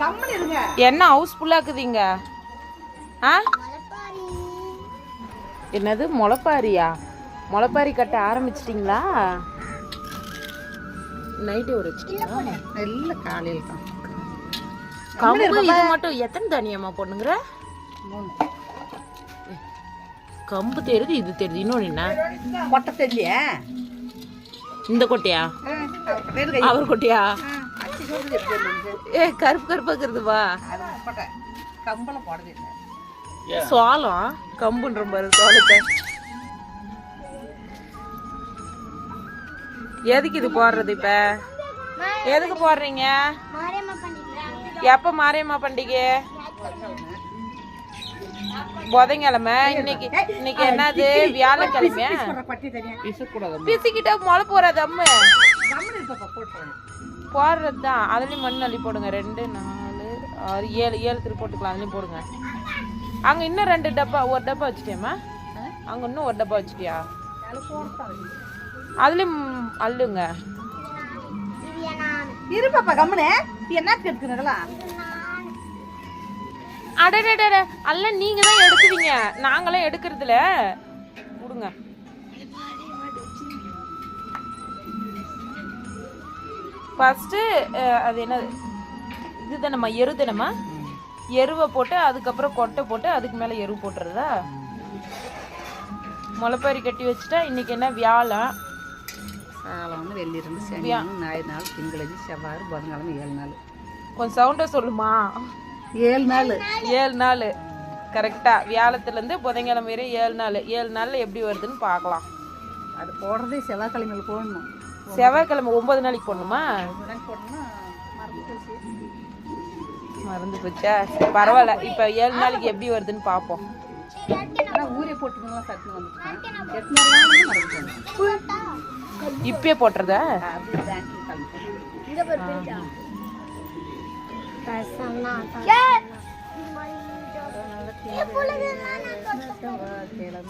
கம்மன் இருங்க. என்ன ஹவுஸ்ஃபுல்லாக இருக்குதுங்க ஆ? என்னது முளைப்பாரியா? முளைப்பாரி கட்ட ஆரம்பிச்சிட்டிங்களா? நைட்டு ஒரு வச்சிட்டீங்களா இல்ல காலையில் தான். கம்பு இது மட்டும் எத்தனை தானியம்மா பொண்ணுங்கிற? கம்பு தெரியுது இது தெரியுது. இன்னொன்று என்ன? கொட்டை தெரியலையே? இந்த கொட்டையா? அவர் கொட்டையா? ஏ கருப்பு கருப்பாக கொட்டை கம்பளம் போடுறது இல்லை சோளம். கம்புன்ற பாரு சோளத்தை. எதுக்கு இது போடுறது இப்ப? எதுக்கு போடுறீங்க? எப்ப மாரியம்மா பண்டிகை? புதன்கிழமை. இன்னைக்கு இன்னைக்கு என்னது? வீசக்கூடாது பிசிக்கிட்ட முளை போறது அம்மு போடுறது தான் அதுலயும் மண் அள்ளி போடுங்க. ரெண்டு நாலு ஆறு ஏழு ஏழு திரு போட்டுக்கலாம். அதுலயும் போடுங்க. அங்க இன்னும் ரெண்டு டப்பா ஒரு டப்பா வச்சுட்டியாம்மா? அங்க இன்னும் ஒரு டப்பா வச்சுட்டியா? அதுலயும் அள்ளுங்க. இருப்பாப்பா கம்மனு. என்னத்துக்கு எடுக்கணும் இதெல்லாம்? அடடட அல்ல நீங்க தான் எடுக்குவீங்க நாங்களாம் எடுக்கிறதுல கொடுங்க. ஃபஸ்ட்டு அது என்னது இது தானம்மா எரு தானம்மா? எருவை போட்டு அதுக்கப்புறம் கொட்டை போட்டு அதுக்கு மேலே எரு போட்டுறதா? முளைப்பாரி கட்டி வச்சுட்டா இன்னைக்கு என்ன வியாழம்? சாலம் வந்து வெள்ளி இருந்து சனி ஞாயிறு நாள் திங்களஞ்சு செவ்வாய் புதன்கிழமை ஏழு நாள். கொஞ்சம் சவுண்டாக சொல்லுமா? ஏழு நாள். ஏழு நாள். கரெக்டாக வியாழத்துலேருந்து புதன்கிழமை வரை ஏழு நாள். ஏழு நாளில் எப்படி வருதுன்னு பார்க்கலாம். அது போடுறதே செவ்வாய்க்கிழமையில் போடணும். செவ்வாய்க்கிழமை ஒன்பது நாளைக்கு போடணுமா? மறந்து போச்சு மறந்து போச்சா சரி, பரவாயில்ல. இப்போ ஏழு நாளைக்கு எப்படி வருதுன்னு பார்ப்போம் இப்பயே போட்டுறதா? கிளம்பி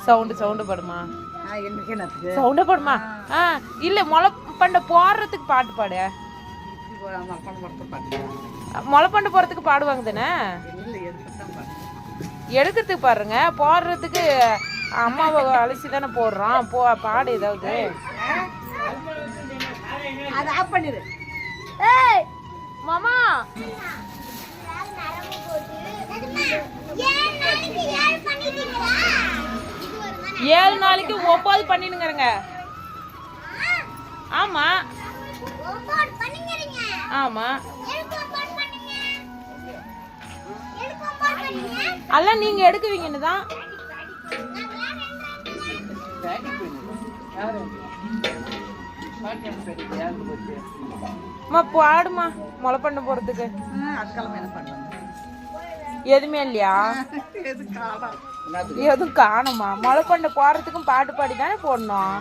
சவுண்டு சவுண்டு படுமா? சவுண்டு படுமா? ஆ இல்லை முளை பண்டை போடுறதுக்கு பாட்டு பாடு. பாட்டு முளை பண்டை போடுறதுக்கு பாடுவாங்க தானே? எடுக்கிறதுக்கு பாருங்க போடுறதுக்கு அம்மாவை அலசி தானே போடுறோம். போ பாடு ஏதாவது. அதை ஆஃப் பண்ணிடு. மாமா. ஏழு நாளைக்கு ஒன்பது பண்ணிடுங்கிறங்க ஆமா. ஆமா. எல்லாம் நீங்க எடுக்குவீங்கன்னு தான். அம்மா பாடுமா முளை பண்ண போறதுக்கு. எதுவுமே இல்லையா? எதுவும் காணுமா? முளை பண்ண போறதுக்கும் பாட்டு பாடி தானே போடணும்.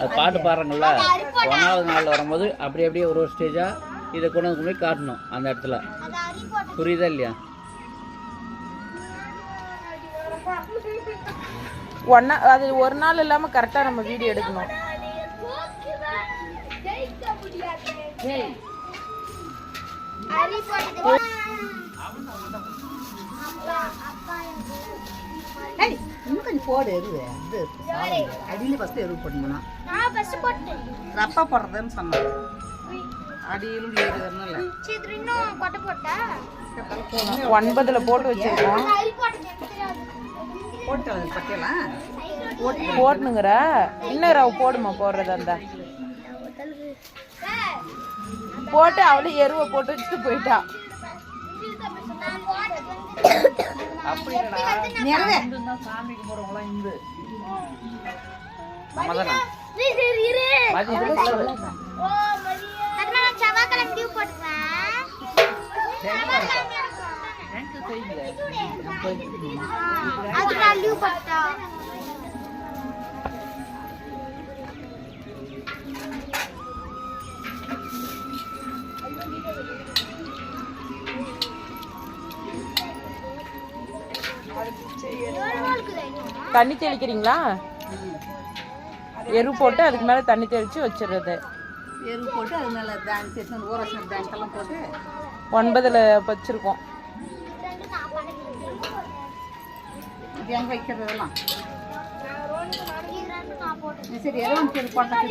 அது பாட்டு பாடுறாங்கல்ல. ஒன்றாவது நாள் வரும்போது அப்படி அப்படியே ஒரு ஒரு ஸ்டேஜாக இதை கொண்டு வந்து போய் காட்டணும் அந்த இடத்துல. புரியுதா இல்லையா? ஒன்னா அது ஒரு நாள் இல்லாம கரெக்டா நம்ம வீடியோ எடுக்கணும். இன்னும் கொஞ்சம் போடு எருவு. இது சாதம். அடியில ஃபஸ்ட்டு எருவு போடணும்னா. ரப்பா போடுறதுன்னு சொன்னாங்க. அடியிலும் ஏறு வரணும்ல ஒன்பதுல போட்டு வச்சிருக்கோம். போட்டு பட்டியலாம் போட்டு போடணுங்கிற இன்னும் ரவ போடுமா போடுறது அந்த போட்டு அவளே எருவை போட்டு வச்சுட்டு போயிட்டா. இல்லைடா நிறைவே தண்ணி தெளிக்கிறீங்களா? எரு போட்டு அதுக்கு மேலே தண்ணி தெளித்து வச்சிடுறது எரு போட்டு அது மேலே பேங்க் சேர்த்து ஊற வச்சு பேங்க் எல்லாம் போட்டு ஒன்பதில் வச்சுருக்கோம். இதெல்லாம் சரி போட்டால்